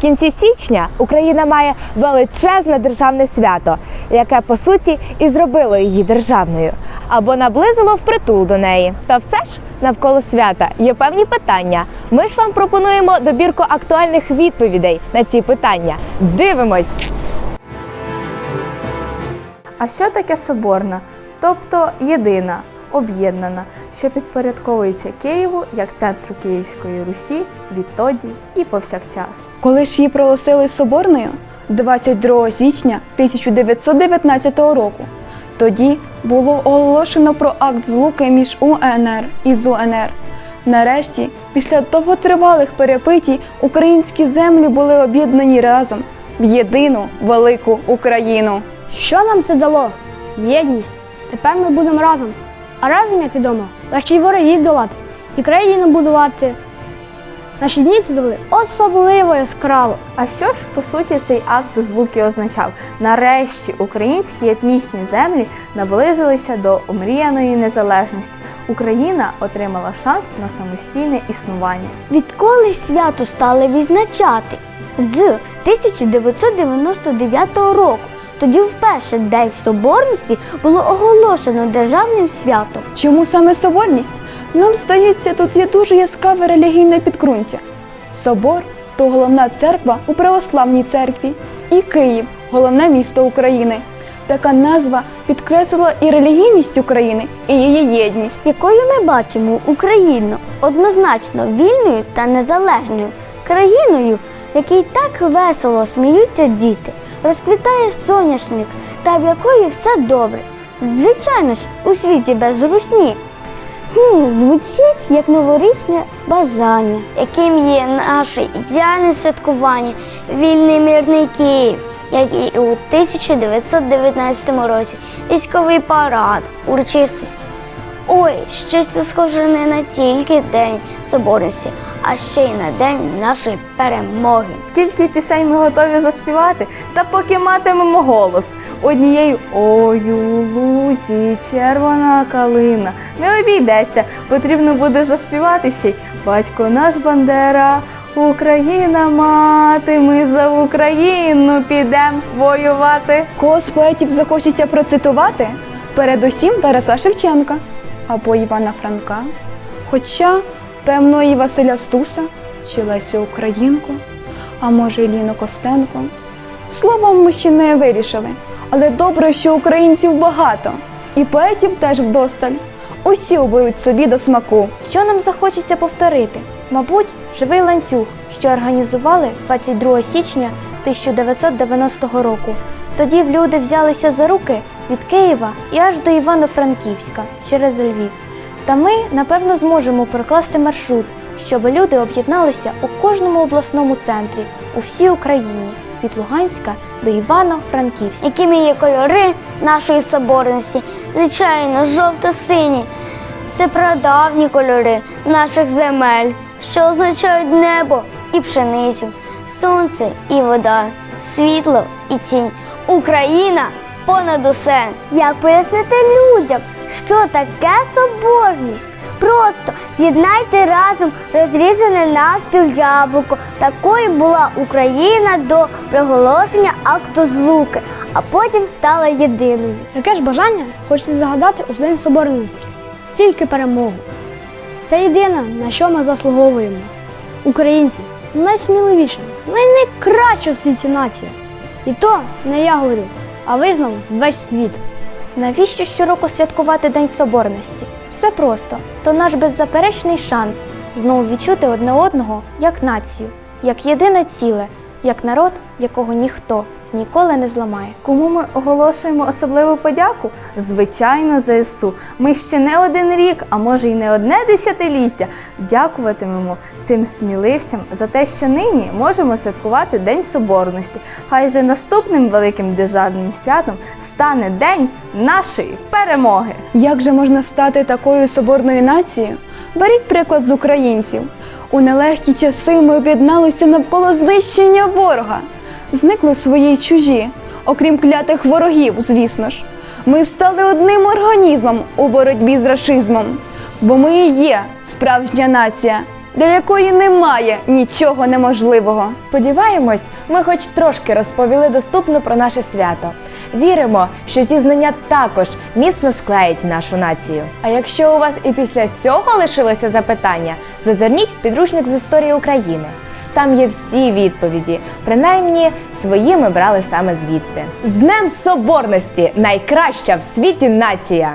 Кінці січня Україна має величезне державне свято, яке по суті і зробило її державною або наблизило впритул до неї. Та все ж навколо свята є певні питання. Ми ж вам пропонуємо добірку актуальних відповідей на ці питання. Дивимось! А що таке соборна? Тобто єдина, об'єднана, що підпорядковується Києву як центру Київської Русі відтоді і повсякчас. Коли ж її проголосили соборною 22 січня 1919 року, тоді було оголошено про акт злуки між УНР і ЗУНР. Нарешті, після довготривалих перепитій, українські землі були об'єднані разом в єдину велику Україну. Що нам це дало? Єдність. Тепер ми будемо разом. А разом, як відомо, легше й ворогів здолати, і країну будувати. Наші дні це довели особливо яскраво. А що ж по суті цей акт злуки означав? Нарешті українські етнічні землі наблизилися до омріяної незалежності. Україна отримала шанс на самостійне існування. Відколи свято стали відзначати? З 1999 року. Тоді вперше День Соборності було оголошено державним святом. Чому саме соборність? Нам здається, тут є дуже яскраве релігійне підґрунтя. Собор то головна церква у православній церкві, і Київ головне місто України. Така назва підкреслила і релігійність України, і її єдність. якою ми бачимо Україну однозначно вільною та незалежною країною, в якій так весело сміються діти, розквітає соняшник та в якої все добре. Звичайно ж, у світі без русні. Хм, звучить як новорічне бажання. яким є наше ідеальне святкування, вільний мирний Київ, як і у 1919 році, військовий парад, урочистості. Ой, щось це схоже не на тільки День Соборності, а ще й на день нашої перемоги. Скільки пісень ми готові заспівати, та поки матимемо голос. Однією ой у лузі червона калина не обійдеться. Потрібно буде заспівати ще й батько наш Бандера, Україна мати, ми за Україну підемо воювати. Кого з поетів захочеться процитувати? Передусім Тараса Шевченка або Івана Франка. Хоча, певно, і Василя Стуса чи Лесю Українку, а може й Ліну Костенко. Словом, ми ще не вирішили, але добре, що українців багато, і поетів теж вдосталь. Усі оберуть собі до смаку. Що нам захочеться повторити? Мабуть, живий ланцюг, що організували 22 січня 1990 року. Тоді люди взялися за руки від Києва і аж до Івано-Франківська через Львів. Та ми, напевно, зможемо прокласти маршрут, щоб люди об'єдналися у кожному обласному центрі, у всій Україні, від Луганська до Івано-Франківська. Якими є кольори нашої соборності? Звичайно, жовто-сині. Це прадавні кольори наших земель, що означають небо і пшеницю, сонце і вода, світло і тінь. Україна понад усе. Як пояснити людям, що таке соборність? Просто з'єднайте разом розрізане навпіл яблуко. Такою була Україна до проголошення акту злуки, а потім стала єдиною. Яке ж бажання хочеться загадати у День Соборності? Тільки перемогу. Це єдине, на що ми заслуговуємо. Українці найсміливіша, найкраща у світі нація. І то не я говорю, а визнав весь світ. Навіщо щороку святкувати День Соборності? Все просто то наш беззаперечний шанс знову відчути одне одного як націю, як єдине ціле, як народ, якого ніхто ніколи не зламає. Кому ми оголошуємо особливу подяку? Звичайно, ЗСУ. Ми ще не один рік, а може й не одне десятиліття дякуватимемо цим сміливцям за те, що нині можемо святкувати День Соборності. Хай же наступним великим державним святом стане День нашої перемоги. Як же можна стати такою соборною нацією? Беріть приклад з українців. У нелегкі часи ми об'єдналися навколо знищення ворога. Зникли свої чужі, окрім клятих ворогів, звісно ж. Ми стали одним організмом у боротьбі з рашизмом, бо ми і є справжня нація для якої немає нічого неможливого. Сподіваємось, ми хоч трошки розповіли доступно про наше свято. Віримо, що ці знання також міцно склеять нашу націю. А якщо у вас і після цього лишилося запитання, зазирніть в підручник з історії України. Там є всі відповіді, принаймні свої ми брали саме звідти. З Днем Соборності! Найкраща в світі нація!